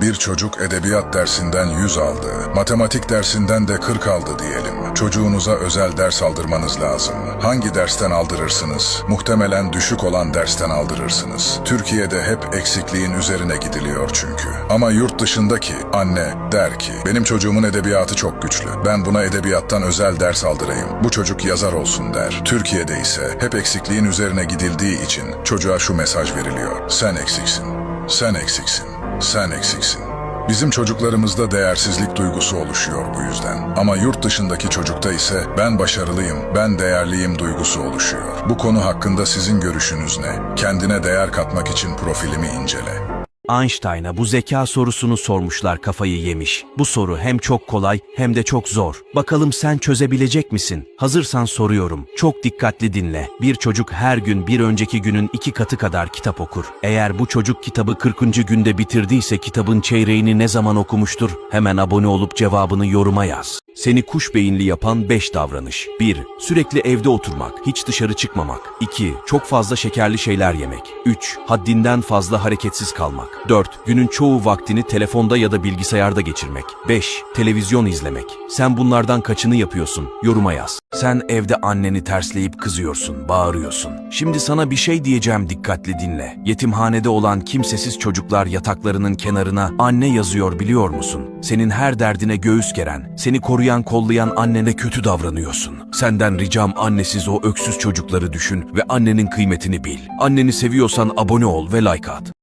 Bir çocuk edebiyat dersinden 100 aldı. Matematik dersinden de 40 aldı diyelim. Çocuğunuza özel ders aldırmanız lazım. Hangi dersten aldırırsınız? Muhtemelen düşük olan dersten aldırırsınız. Türkiye'de hep eksikliğin üzerine gidiliyor çünkü. Ama yurt dışındaki anne der ki benim çocuğumun edebiyatı çok güçlü. Ben buna edebiyattan özel ders aldırayım. Bu çocuk yazar olsun der. Türkiye'de ise hep eksikliğin üzerine gidildiği için çocuğa şu mesaj veriliyor. Sen eksiksin. Sen eksiksin. Sen eksiksin. Bizim çocuklarımızda değersizlik duygusu oluşuyor bu yüzden. Ama yurt dışındaki çocukta ise ben başarılıyım, ben değerliyim duygusu oluşuyor. Bu konu hakkında sizin görüşünüz ne? Kendine değer katmak için profilimi incele. Einstein'a bu zeka sorusunu sormuşlar kafayı yemiş. Bu soru hem çok kolay hem de çok zor. Bakalım sen çözebilecek misin? Hazırsan soruyorum. Çok dikkatli dinle. Bir çocuk her gün bir önceki günün iki katı kadar kitap okur. Eğer bu çocuk kitabı 40. günde bitirdiyse kitabın çeyreğini ne zaman okumuştur? Hemen abone olup cevabını yoruma yaz. Seni kuş beyinli yapan 5 davranış. 1. Sürekli evde oturmak, hiç dışarı çıkmamak. 2. Çok fazla şekerli şeyler yemek. 3. Haddinden fazla hareketsiz kalmak. 4. Günün çoğu vaktini telefonda ya da bilgisayarda geçirmek. 5. Televizyon izlemek. Sen bunlardan kaçını yapıyorsun? Yoruma yaz. Sen evde anneni tersleyip kızıyorsun, bağırıyorsun. Şimdi sana bir şey diyeceğim dikkatli dinle. Yetimhanede olan kimsesiz çocuklar yataklarının kenarına anne yazıyor biliyor musun? Senin her derdine göğüs geren, seni koruyan kollayan annene kötü davranıyorsun. Senden ricam annesiz o öksüz çocukları düşün ve annenin kıymetini bil. Anneni seviyorsan abone ol ve like at.